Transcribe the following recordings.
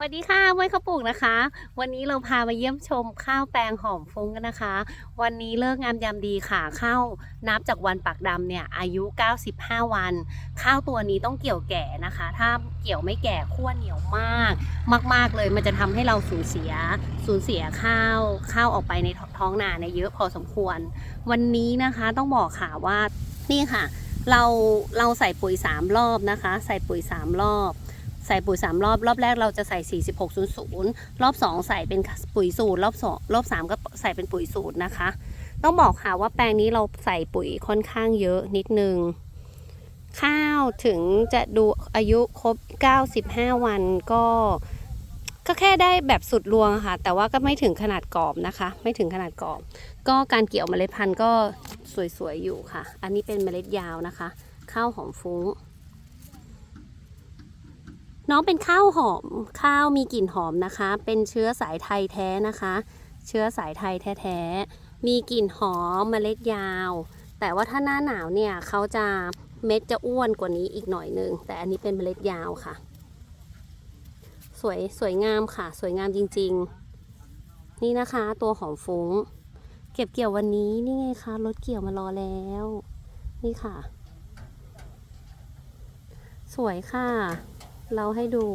สวัสดีค่ะมวยข้าวปลูกนะคะ วันนี้เราพามาเยี่ยมชมข้าวแปลงหอมฟุ้งกันนะคะ วันนี้เลิกงามยามดีค่ะข้าวนับจากวันปักดำเนี่ยอายุ 95 วัน ข้าวตัวนี้ต้องเกี่ยวแก่นะคะ ถ้าเกี่ยวไม่แก่ขั้วเหนียวมาก มาก ๆเลยมันจะทำให้เราสูญเสียสูญเสียข้าวข้าวออกไปในท้องนาเนี่ยเยอะพอสมควร วันนี้นะคะต้องบอกค่ะว่านี่ค่ะ เราเราใส่ปุ๋ย 3 รอบนะคะ ใส่ปุ๋ย 3 รอบ ใส่ปุ๋ย3รอบรอบแรกเราจะใส่ 4600 รอบ 2 ใส่เป็นปุ๋ยสูตรรอบ2รอบ 3 ก็ใส่เป็นปุ๋ยสูตรนะคะ ต้องบอกค่ะว่าแปลงนี้เราใส่ปุ๋ยค่อนข้างเยอะนิดนึง ข้าวถึงจะดูอายุครบ 95 วันก็ก็แค่ได้แบบสุดรวงค่ะ แต่ว่าก็ไม่ถึงขนาดกรอบนะคะ ไม่ถึงขนาดกรอบ ก็การเกี่ยวเมล็ดพันธุ์ก็สวยๆอยู่ค่ะ อันนี้เป็นเมล็ดยาวนะคะ ข้าวหอมฟุ้ง น้องเป็นข้าวหอมข้าวมีกลิ่นหอมนะคะ เป็นเชื้อสายไทยแท้นะคะ เชื้อสายไทยแท้ๆมีกลิ่นหอมเมล็ดยาว แต่ว่าถ้าหน้าหนาวเนี่ยเขาจะเม็ดจะอ้วนกว่านี้อีกหน่อยนึง แต่อันนี้เป็นเมล็ดยาวค่ะ สวยสวยงามค่ะ สวยงามจริง ๆ นี่นะคะ ตัวหอมฟุ้ง เก็บเกี่ยววันนี้นี่ไงคะรถเกี่ยวมารอแล้ว นี่ค่ะ สวยค่ะ เราให้ดู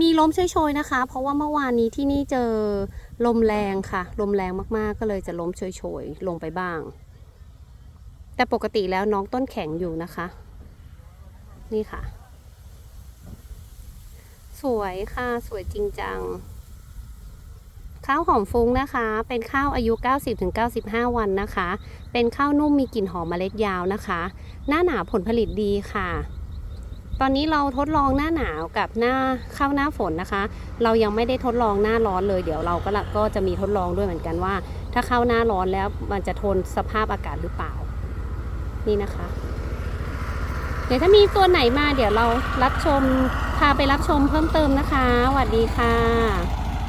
มีลมโชยๆนะคะ เพราะว่าเมื่อวานนี้ที่นี่เจอลมแรงค่ะ ลมแรงมากๆ ก็เลยจะล้มโชยๆลงไปบ้าง แต่ปกติแล้วน้องต้นแข็งอยู่นะคะ นี่ค่ะ สวยค่ะ สวยจริงจัง ข้าวหอมฟุ้งนะคะ เป็นข้าวอายุ 90-95 วันนะคะ เป็นข้าวนุ่มมีกลิ่นหอมเมล็ดยาวนะคะ หน้าหนาวผลผลิตดีค่ะ ตอนนี้เราทดลองหน้าหนาวกับหน้าข้าวหน้าฝนนะคะ เรายังไม่ได้ทดลองหน้าร้อนเลย เดี๋ยวเราก็ก็จะมีทดลองด้วยเหมือนกันว่า ถ้าข้าวหน้าร้อนแล้วมันจะทนสภาพอากาศหรือเปล่า นี่นะคะ เดี๋ยวถ้ามีตัวไหนมาเดี๋ยวเรารับชมพาไปรับชมเพิ่มเติมนะคะสวัสดีค่ะ